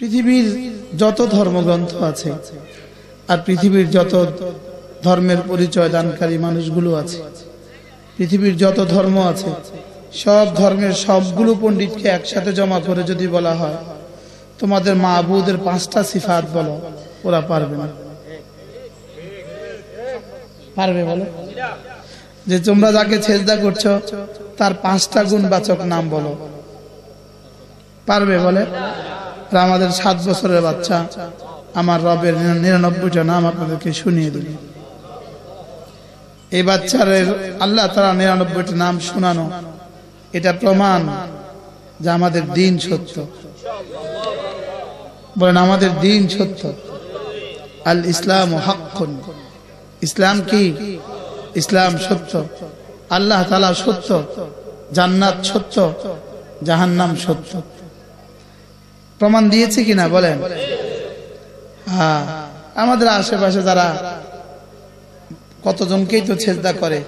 পৃথিবীর যত ধর্মগ্রন্থ আছে আর পৃথিবীর যত ধর্মের পরিচয় দানকারী মানুষগুলো আছে, পৃথিবীর যত ধর্ম আছে, সব ধর্মের সবগুলো পণ্ডিতকে একসাথে জমা করে যদি বলা হয়, তোমাদের মা আবুদের পাঁচটা সিফাত বলো, ওরা পারবে না। পারবে বলো? যে তোমরা যাকে ছেজদা করছ, তার পাঁচটা গুণবাচক নাম বলো। পারবে বলে? আমাদের সাত বছরের বাচ্চা। আমার রবের নিরানব্বইটা নাম আপনাদেরকে শুনিয়ে দিল এই বাচ্চার আল্লাহ তারা নিরানব্বইটা নাম শোনানো, এটা প্রমাণ যে আমাদের দিন সত্য। বলেন, আমাদের দিন সত্য। আল ইসলাম হাক্কুন। ইসলাম কি? ইসলাম সত্য। আল্লাহ তালা সত্য। জান্নাত সত্য। জাহান্নাম সত্য। প্রমাণ দিয়েছে কিনা বলেন? হ্যাঁ আমাদের আশেপাশে যারা কতজনকেই তো ছেদা করে,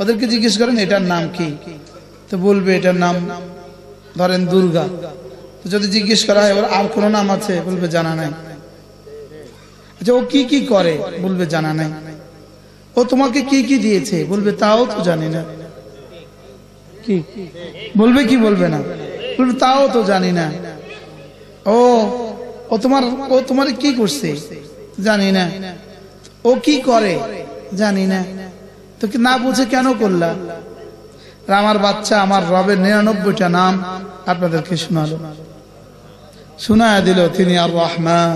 ওদেরকে জিজ্ঞেস করেন, এটার নাম কি? তো বলবে, এটার নাম ধরেন দুর্গা। যদি জিজ্ঞেস করা হয়, ওর আর কোনো নাম আছে? বলবে, জানা নাই। আচ্ছা ও কি কি করে? বলবে, জানা নাই। ও তোমাকে কি কি দিয়েছে? বলবে, তাও তো জানি না। কি? বলবে কি বলবে না? বলবে, তাও তো জানি না। ও ও তোমার ও তোমার কি করছে? জানি না। ও কি করে? জানি না। তো কি না বুঝে কেন করলা? আমার বাচ্চা আমার রবের নিরানব্বইটা নাম আপনাদেরকে শোনালো। শোনায় দিল, তিনি আর রহমান,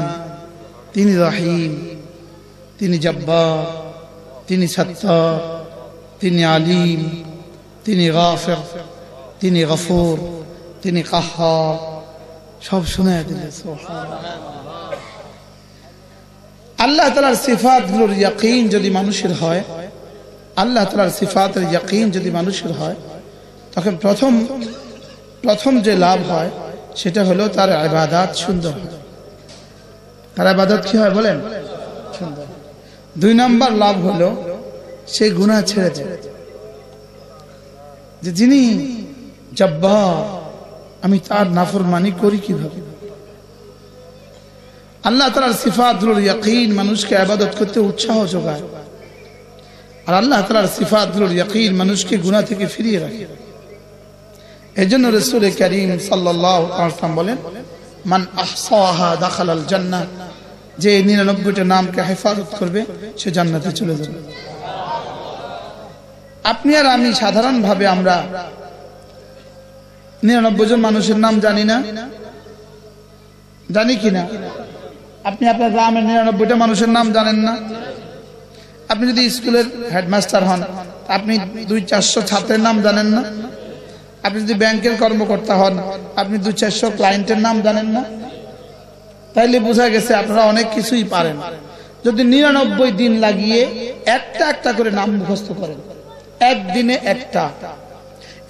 তিনি রহিম, তিনি জব্বার, তিনি সত্তর, তিনি আলিম, তিনি গাফির, তিনি গফুর, তিনি কাহার। সব শুনে দিলে আল্লাহ তালার সিফাতগুলোর ইয়াকিন যদি মানুষের হয়, আল্লাহ তালার সিফাতের ইয়াকিন যদি মানুষের হয়, তখন প্রথম প্রথম যে লাভ হয়, সেটা হলো তার আবাদাত সুন্দর হয়। তার আবাদত কি হয় বলেন? দুই নম্বর লাভ হলো, সে গুণা ছেড়ে দেয়। যে যিনি জব্বার আমি তার নাফরমানি করি কীভাবে? আল্লাহ তালার সিফাতুল ইয়াকিন মানুষকে আবাদত করতে উৎসাহ যোগায়। আর আল্লাহ তালার সিফাতুল ইয়াকিন মানুষকে গুণা থেকে ফিরিয়ে রাখে। এই জন্য রসুল করিম সাল্লাম বলেন, মান আহসাহা দাখালাল জান্নাহ যে নিরানব্বইটা নামকে হেফাজত করবে, সে জান্নাতে চলে যাবে। আপনি আর আমি সাধারণভাবে আমরা নিরানব্বই জন মানুষের নাম জানি না। জানি কি না আপনি আপনার গ্রামের নিরানব্বইটা মানুষের নাম জানেন না? আপনি যদি স্কুলের হেডমাস্টার হন, আপনি দুই চারশো ছাত্রের নাম জানেন না? আপনি যদি ব্যাংকের কর্মকর্তা হন, আপনি দুই চারশো ক্লায়েন্টের নাম জানেন না? তাইলে বোঝা গেছে আপনারা অনেক কিছুই পারেন। যদি নিরানব্বই দিন লাগিয়ে একটা একটা করে নাম মুখস্থ করেন, একদিনে একটা।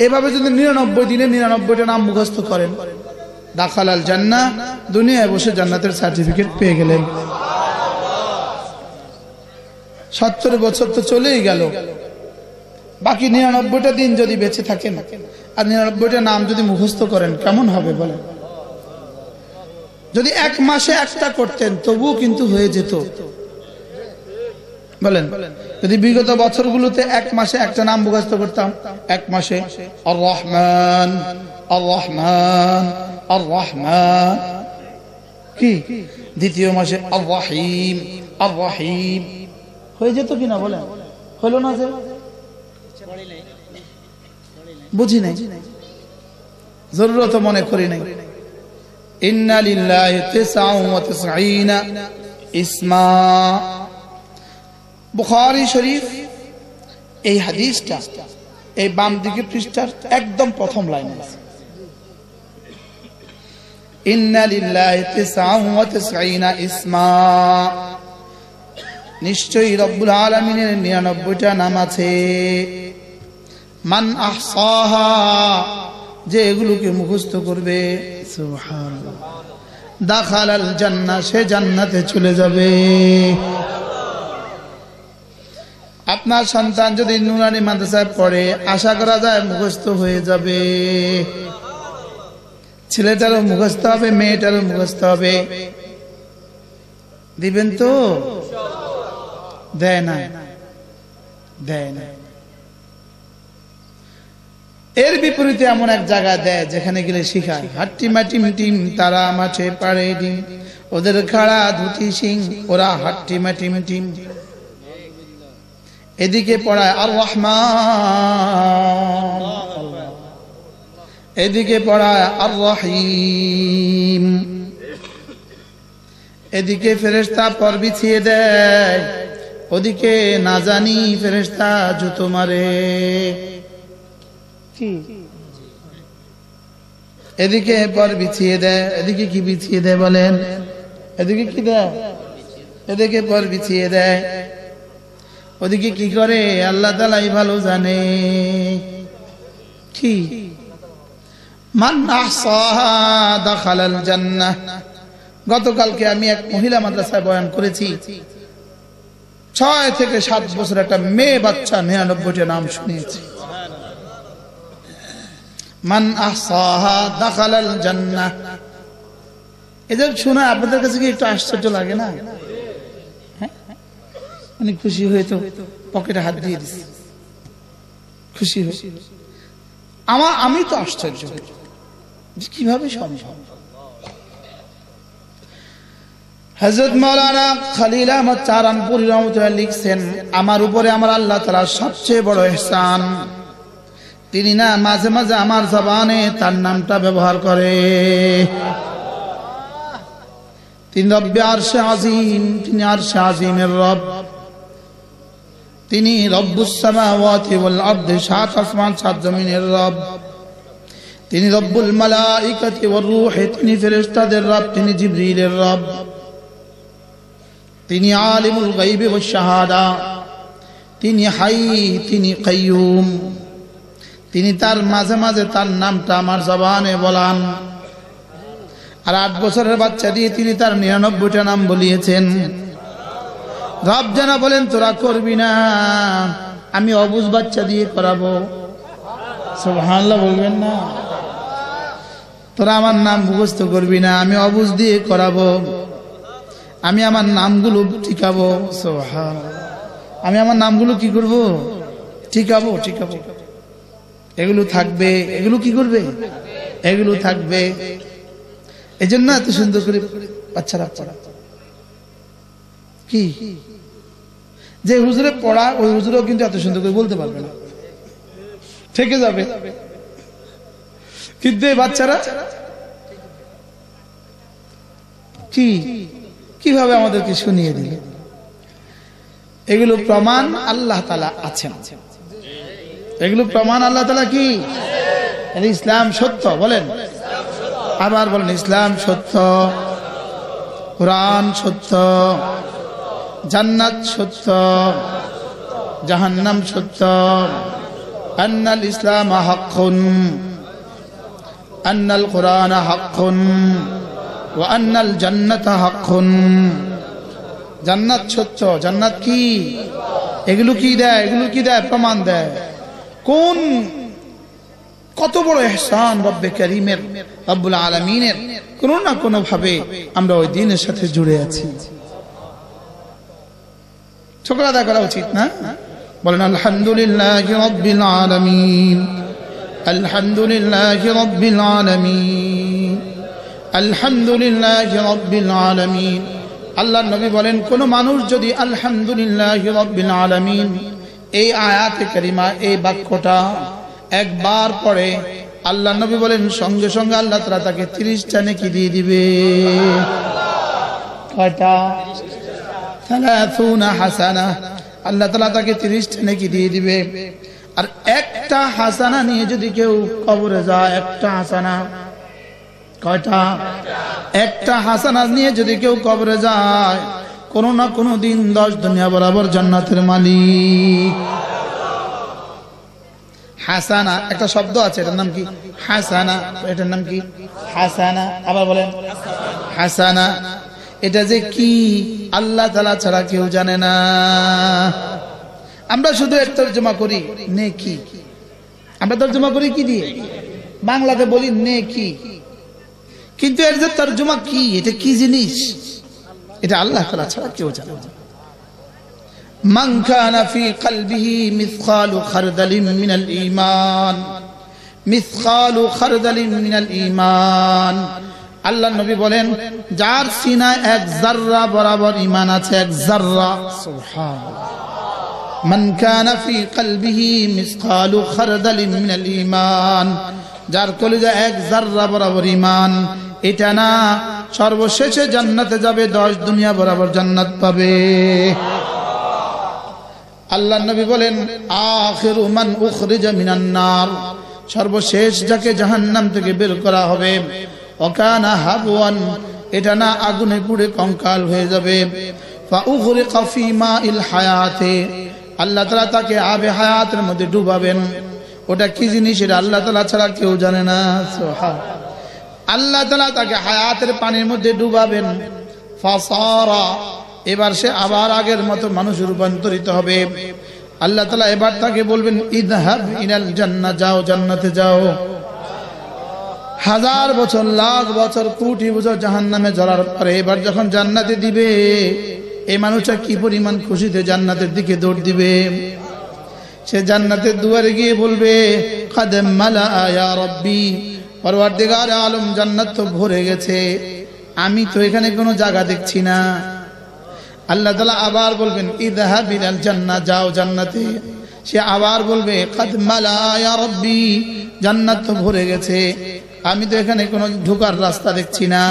এভাবে যদি নিরানব্বই দিনে নিরানব্বইটা নাম মুখস্থ করেন দাখালাল জান্না, দুনিয়ায় বসে জান্নাতের সার্টিফিকেট পেয়ে গেলেন। সত্তর বছর তো চলেই গেল। বাকি নিরানব্বইটা দিন যদি বেঁচে থাকেন, আর নিরানব্বইটা নাম যদি মুখস্থ করেন, কেমন হবে বলেন? যদি এক মাসে একটা করতেন, তবুও কিন্তু হয়ে যেত। বলেন, যদি বিগত বছরগুলোতে এক মাসে একটা নাম মুখস্থ করতাম, এক মাসে আর রহমান আর রহমান আর রহমান কি? দ্বিতীয় মাসে আর রাহিম আর রাহিম হয়ে যেত কিনা বলেন? হলো না যে? বুঝি নাই। জরুরত মনে করি নাই। ইন্না লিল্লাহি তিসআ ওয়া তিসঈনা। ইসমা বুখারী শরীফ এই হাদিসটা এই বাম দিকে পৃষ্ঠার একদম প্রথম লাইনে আছে। নিশ্চয়ই রব্বুল আলামিনের 99টা নাম আছে। মান আহসাহা যে এগুলোকে মুখস্থ করবে। দাখালাল জান্না সে জান্নাতে চলে যাবে। আপনার সন্তান যদি নুরানি মাদ্রাসায় পড়ে, আশা করা যায় মুখস্থ হয়ে যাবে। ছেলেটারও মুখস্থ হবে, মেয়েটারও মুখস্থ হবে। দিবেন তো? দেয় না দেয় না এর বিপরীতে এমন এক জায়গা দেয়, যেখানে গেলে শিখায়, হাট্টি মাটিম টিম তারা মাঠে পাড়ে ডিম, ওদের খাড়া ধুতি সিং ওরা হাট্টি মাটিম। টিম এদিকে পড়ায় আর রহমান এদিকে পড়ায় আর রহিম এদিকে ফেরেস্তা পর বিছিয়ে দেয় ওদিকে না জানি ফেরেস্তা জুতো মারে। এদিকে পর বিছিয়ে দেয় এদিকে কি বিছিয়ে দেয় বলেন? এদিকে কি দেয়? এদিকে পর বিছিয়ে দেয়। ওদিকে কি করে? আল্লাহ তালাই ভালো জানে। কি? গতকালকে আমি এক মহিলা মাদ্রাসায় বয়ান করেছি। ছয় থেকে সাত বছর একটা মেয়ে বাচ্চা নিরানব্বইটা নাম শুনিয়েছি। মান আহসাহা দাখালাল জান্নাহ। এদের শোনা আপনাদের কাছে কি একটু আশ্চর্য লাগে না? অনেক খুশি হয়ে তো পকেটে হাত দিয়ে দিছি। খুশি হয়ে। আমার, আমি তো আশ্চর্য কীভাবে সম্ভব। হজরত মৌলানা খালিল আহমদ চারানপুরি রহমতুল্লাহ লিখছেন, আমার উপরে আমার আল্লাহ তালা সবচেয়ে বড় এহসান তিনি না মাঝে মাঝে আমার জবানে তার নামটা ব্যবহার করে। তিনি রব্বে আরশে আজিম, তিনি আরশে আজিমের রব। তিনি সাত আসমান, সাত জমিনের রব। তিনি রব্বুল মালাইকাতি ওয়ার রূহ, তিনি ফেরেশতাদের রব, তিনি জিবরিলের রব। তিনি আলিমুল গাইবি ওয়াশ শাহাদা। তিনি হাই, তিনি কাইয়ুম। তিনি তার মাঝে মাঝে তার নামটা আমার জবানে বলান। আর আট বছরের বাচ্চা দিয়ে তিনি তার নিরানব্বইটা নাম বলিয়েছেন। রব জানা বলেন, তোরা করবি না। আমি অবুজ বাচ্চা দিয়ে করাবো। সুবহানাল্লাহ বলবেন না। তোরা আমার নাম মুখস্থ করবি না, আমি অবুজ দিয়ে করাবো। আমি আমার নামগুলো ঠিকাবো। সুবহান আমি আমার নামগুলো কি করব? ঠিকাবো ঠিকাবো। এগুলো থাকবে, এগুলো কি করবে? এগুলো থাকবে। এই জন্য এত সুন্দর করে বাচ্চারা কি? যে হুজুরে পড়া, ওই হুজুরেও কিন্তু এত সুন্দর করে বলতে পারবে না। থেকে যাবে। কিন্তু এই বাচ্চারা? কি? কীভাবে আমাদেরকে শুনিয়ে দিল এগুলো প্রমাণ আল্লাহ তালা আছেন। এগুলো প্রমাণ আল্লাহ তালা কি? ইসলাম সত্য, বলেন। আবার বলেন, ইসলাম সত্য, কোরআন সত্য। জান্নাত সত্য জাহান্নাম সত্য আন্নাল ইসলাম হাক্কুন, আন্নাল কোরআন হাক্কুন ও আন্নাল জান্নাত হাক্কুন। জান্নাত সত্য জান্নাত কি? এগুলো কি দেয়? এগুলো কি দেয়? প্রমাণ দেয়। কোন কত বড় এহসান রব্বে করিমের, রব্বুল আলমিনের, কোনো না কোনো ভাবে আমরা ওই দিনের সাথে জুড়ে আছি। ছোকরা আদা করা উচিত, না? বলেন, আলহামদুলিল্লাহ রব্বিল আলমিন, আলহামদুলিল্লাহ রব্বিল আলমিন, আলহামদুলিল্লাহ রব্বিল আলমিন। আল্লাহ নবী বলেন, কোন মানুষ যদি আলহামদুলিল্লাহ রব্বিল আলমিন, এই আয়াতে করিমা, এই বাক্যটা একবার পরে আল্লাহ নবী বলেন, সঙ্গে সঙ্গে আল্লাহ তারা তাকে তিরিশটা নাকি দিয়ে দিবে। কয়টা? হাসানা। আল্লাহ তালা তাকে তিরিশটা দিয়ে দিবে। আর একটা হাসানা নিয়ে যদি কেউ কবরে যায়, একটা হাসানা। কয়টা? একটা হাসানা নিয়ে যদি কেউ কবরে যায়, কোনো না কোনো দিন দশ দুনিয়া বরাবর জান্নাতের মালিক। হাসানা, একটা শব্দ আছে, এটার নাম কি? হাসানা। এটার নাম কি? হাসানা। আবার বলেন, হাসানা। এটা যে কি আল্লাহ তালা ছাড়া কেউ জানে না আমরা শুধু এর তর্জমা করি নে কি আমরা তর্জমা করি কি দিয়ে বাংলাতে বলি নে কি কিন্তু এর যে তর্জমা কি এটা কি জিনিস এটা আল্লাহ তালা ছাড়া কেউ জানে না من كان في قلبه مثقال خردل من الإيمان مثقال خردل من الإيمان আল্লাহ নবী বলেন যার সিনা এক জাররা বরাবর ইমান আছে এক জাররা মান কানা ফি কলবিহি মিসকালু খারদালিন মিনাল ঈমান। যার কলিজা এক জাররা বরাবর ঈমান এটা না সর্বশেষে জান্নাতে যাবে দশ দুনিয়া বরাবর জান্নাত পাবে। আল্লাহ নবী বলেন আখিরু মান উখরিজা মিনান নার। সর্বশেষ যাকে জাহান্নাম থেকে বের করা হবে অকানা হাবওয়ান, এটা না আগুনে পুড়ে কঙ্কাল হয়ে যাবে। হায়াতে, আল্লাহ তালা তাকে আবে হায়াতের মধ্যে ডুবাবেন। ওটা কি জিনিস এটা আল্লাহ তালা ছাড়া কেউ জানে না আল্লাহ তাআলা তাকে হায়াতের পানির মধ্যে ডুবাবেন। এবার সে আবার আগের মতো মানুষ রূপান্তরিত হবে। আল্লাহ তালা এবার তাকে বলবেন, ইদহাব ইনাল জান্না যাও জান্নাতে যাও। হাজার বছর, লাখ বছর, কোটি বছর জাহান নামে জড়ার পরে এবার যখন জান্নাতে দিবে, এই মানুষটা কি পরিমাণ খুশিতে জান্নাতের দিকে দৌড় দিবে? সে জান্নাতের দুয়ারে গিয়ে বলবে খাদেম মালা রব্বি। পরওয়ারদিগার আলম জান্নাত তো ভরে গেছে। আমি তো এখানে কোনো জায়গা দেখছি না। আল্লাহ তালা আবার বলবেন ইদাহা বিনাল জান্না যাও জান্নাতে। সে আবার বলবে, কাদ মালা রব্বি। জান্নাত তো ভরে গেছে। আমি তো এখানে কোনো ঢোকার রাস্তা দেখছি না।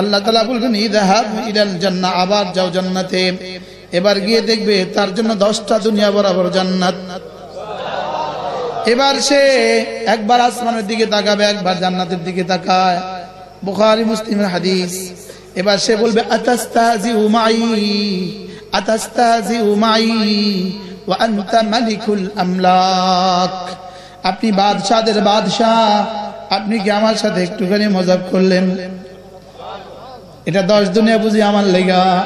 আল্লাহ তালা বলবেন ইদাহাব জান্না আবার যাও জান্নাতে। এবার গিয়ে দেখবে তার জন্য দশটা দুনিয়া বরাবর জান্নাত। এবার সে একবার আসমানের দিকে তাকাবে, একবার জান্নাতের দিকে তাকায়। বুখারি, মুসলিমের হাদিস। এবার সে বলবে আতাস্তাজি উমাই আতাস্তাজি উমাই ওয়া আনতা মালিকুল আমলাক। আপনি বাদশাদের বাদশাহ আপনি কি আমার সাথে একটুখানি মজাক করলেন? এটা দশ দুনিয়া বুঝি আমার লেগা।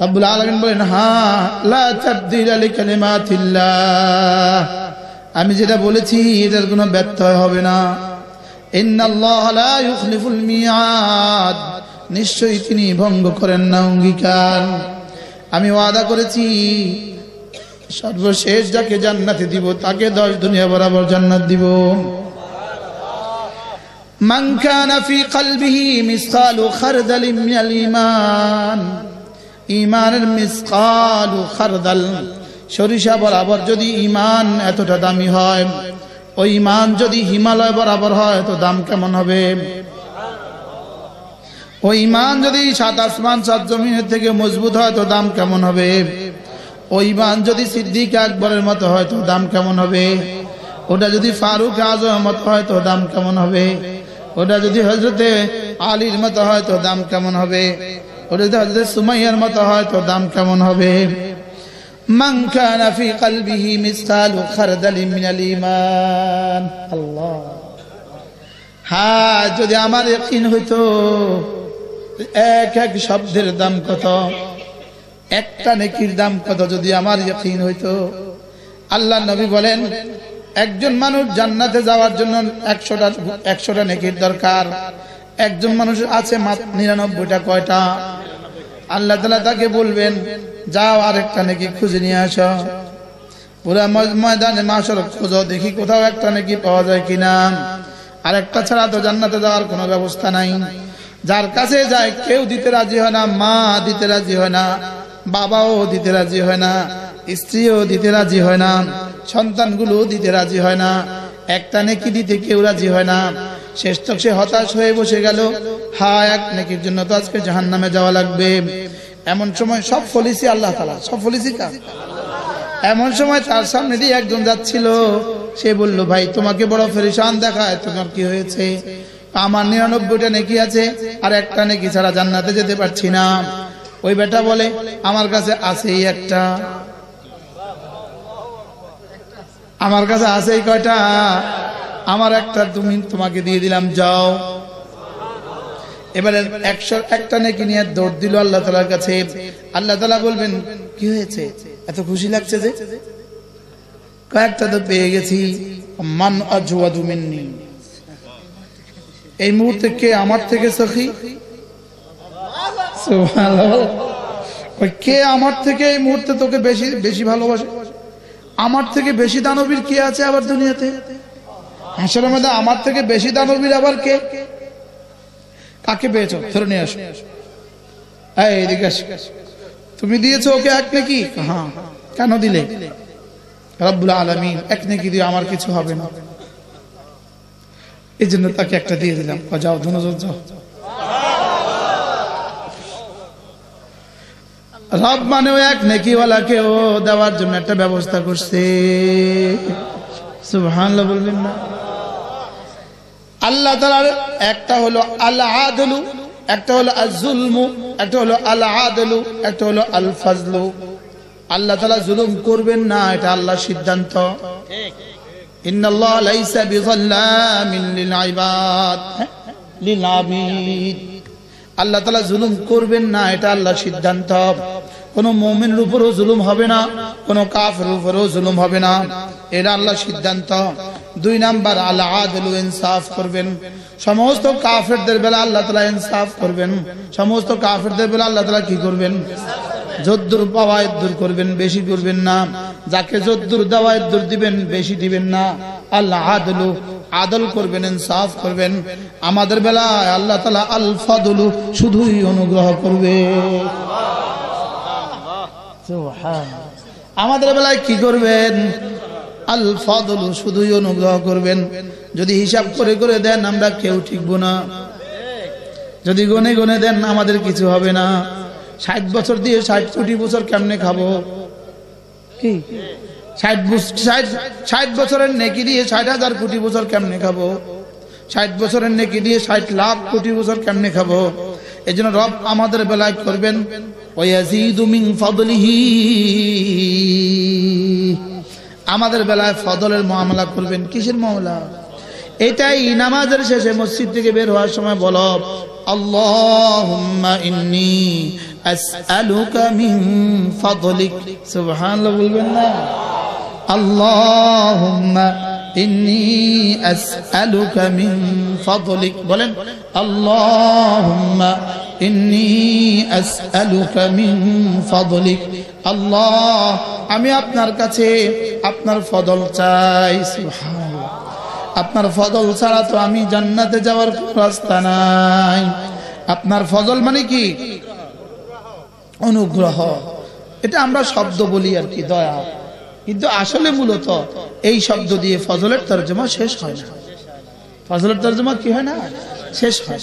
আব্বুল আলমিন বলেন কালিমাতিল্লাহ। আমি যেটা বলেছি, এটার কোনো ব্যত্যয় হবে না। নিশ্চয়ই তিনি ভঙ্গ করেন না অঙ্গীকার। আমি ওয়াদা করেছি, সর্বশেষ যাকে জান্নাতে দিব, তাকে দশ দুনিয়া বরাবর জান্নাত দিব। من كان في قلبه مثقال خردل من الإيمان ইমানের মিসকাল খারদাল সরিষা বরাবর যদি ইমান এতটা দামি হয় ওই ইমান যদি হিমালয় বরাবর হয় তো দাম কেমন হবে ওই ইমান যদি সাত আসমান সাত জমিনের থেকে মজবুত হয় তো দাম কেমন হবে ওই ইমান যদি সিদ্দিক আকবরের মতো হয় তো দাম কেমন হবে ওটা যদি ফারুক আজমের মতো হয় তো দাম কেমন হবে ওটা যদি হজরতে আলীর মতো হয় তো দাম কেমন হবে ওটা যদি হজরত সুমাইয়ার মতো হয় তো দাম কেমন হবে من كان في قلبه مثقال خردل من الإيمان الله হ্যাঁ যদি আমার ইকিন হইতো এক এক শব্দের দাম কত একটা নেকির দাম কত যদি আমার ইকিন হইতো আল্লাহ নবী বলেন একজন মানুষ জান্নাতে যাওয়ার জন্য একশোটা একশোটা নেকির দরকার। একজন মানুষ আছে নিরানব্বইটা, কয়টা? আল্লাহ তালা তাকে বলবেন, যাও আরেকটা নাকি খুঁজে নিয়ে আসো। পুরা ময়দানে মাসর খোঁজো, দেখি কোথাও একটা নাকি পাওয়া যায় কিনা। আরেকটা ছাড়া তো জান্নাতে যাওয়ার কোনো ব্যবস্থা নাই। যার কাছে যায় কেউ দিতে রাজি হয় না, মা দিতে রাজি হয় না, বাবাও দিতে রাজি হয় না। স্ত্রীও দিতে রাজি হয় না, সন্তানগুলো দিতে রাজি হয় না, একটা নেকি দিতে কেউ রাজি হয় না। শেষ তো সে হতাশ হয়ে বসে গেল, হা, এক নেকির জন্য তো আজকে জাহান নামে যাওয়া লাগবে। এমন সময় সব ফলিসি, আল্লাহ তালা সব ফলিসি কা এমন সময় তার সামনে দিয়ে একজন যাচ্ছিল, সে বলল, ভাই, তোমাকে বড় ফেরিসান দেখায়, তোমার কি হয়েছে? আমার নিরানব্বইটা নেকি আছে, আর একটা নেকি ছাড়া জান্নাতে যেতে পারছি না। ওই বেটা বলে, আমার কাছে আছেই একটা। আমার কাছে আছে এই কয়টা? আমার একটা তুমি, তোমাকে দিয়ে দিলাম, যাও। এবারে একশো, একটা নেকি নিয়ে দৌড় দিল আল্লাহ তালার কাছে। আল্লাহ তালা বলবেন, কি হয়েছে? এত খুশি লাগছে যে? কয়েকটা তো পেয়ে গেছি। মান আজওয়াদু মিন্নি। এই মুহূর্তে কে আমার থেকে সখী? কে আমার থেকে এই মুহূর্তে তোকে বেশি বেশি ভালোবাসে? আমার থেকে বেশি দানবীর কে আছে আবার দুনিয়াতে? হাসরের মধ্যে আমার থেকে বেশি দানবীর আবার কে? কাকে পেয়েছ? ধরে নিয়ে আসো। এদিকে তুমি দিয়েছ ওকে এক নাকি? হ্যাঁ। কেন দিলে? এক আমার কিছু হবে না। এই জন্য তাকে একটা দিয়ে দিলাম। যাও ধনুজন যাও। রব ও এক, নেকিওয়ালাকে ও দেওয়ার জন্য একটা ব্যবস্থা করছে। সুবহানাল্লাহ বলবেন না। আল্লাহ তালার একটা হলো আল্লাহ আদলু একটা হলো আজুলমু একটা হলো আল্লাহ আদলু একটা হলো আল ফাজলু আল্লাহ তালা জুলুম করবেন না, এটা আল্লাহর সিদ্ধান্ত। ইন্নাল্লাহ লাইসা বিযাল্লামিন লিল ইবাদ হ্যাঁ? লিল আবিদ আল্লাহ তালা জুলুম করবেন না, এটা আল্লাহর সিদ্ধান্ত। কোন মোমেনের উপরও জুলুম হবে না, কোন কাফের উপরও জুলুম হবে না। এটা আল্লাহর সিদ্ধান্ত। দুই নাম্বার আল্লাহ আদলু ইনসাফ করবেন। সমস্ত কাফেরদের বেলা আল্লাহ তালা ইনসাফ করবেন। সমস্ত কাফেরদের বেলা আল্লাহ তালা কি করবেন? যদ্দুর পাওয়া দূর করবেন, বেশি করবেন না। যাকে যদ্দুর দেওয়া দূর দিবেন, বেশি দিবেন না। আল্লাহ আদলু আদল করবেন, ইনসাফ করবেন। আমাদের বেলায় আল্লাহ তালা আল ফাদলু শুধুই অনুগ্রহ করবে। আমাদের বেলায় কি করবেন? আল ফাদলু শুধুই অনুগ্রহ করবেন। যদি হিসাব করে করে দেন, আমরা কেউ ঠিকবো না। যদি গনে গনে দেন, আমাদের কিছু হবে না। ষাট বছর দিয়ে ষাট কোটি বছর কেমনে খাব? কি? ষাট ষাট ষাট বছরের নেকি দিয়ে ষাট হাজার কোটি বছর কেমনে খাব? ষাট বছরের নেকি দিয়ে ষাট লাখ কোটি বছর কেমনে খাব? এই জন্য রব আমাদের বেলায় করবেন আমাদের বেলায় ফদলের মামলা করবেন। কিসের মামলা? এটাই নামাজের শেষে মসজিদ থেকে বের হওয়ার সময় বলো সুবহানাল্লাহ বলবেন না। আল্লাহুম্মা ইন্নি আসআলুকা মিন ফাদলিক। বলেন, আল্লাহুম্মা ইন্নি আসআলুকা মিন ফাদলিক। আল্লাহ, আমি আপনার কাছে আপনার ফদল চাই, সুবহানাল্লাহ। আপনার ফজল ছাড়া তো আমি জান্নাতে যাওয়ার রাস্তা নাই। আপনার ফজল মানে কি? অনুগ্রহ। এটা আমরা শব্দ বলি আর কি, দয়া। কিন্তু আসলে মূলত এই শব্দ দিয়ে ফজলের তর্জমা শেষ হয় না। ফজলের তর্জমা কি হয় না? শেষ হয়।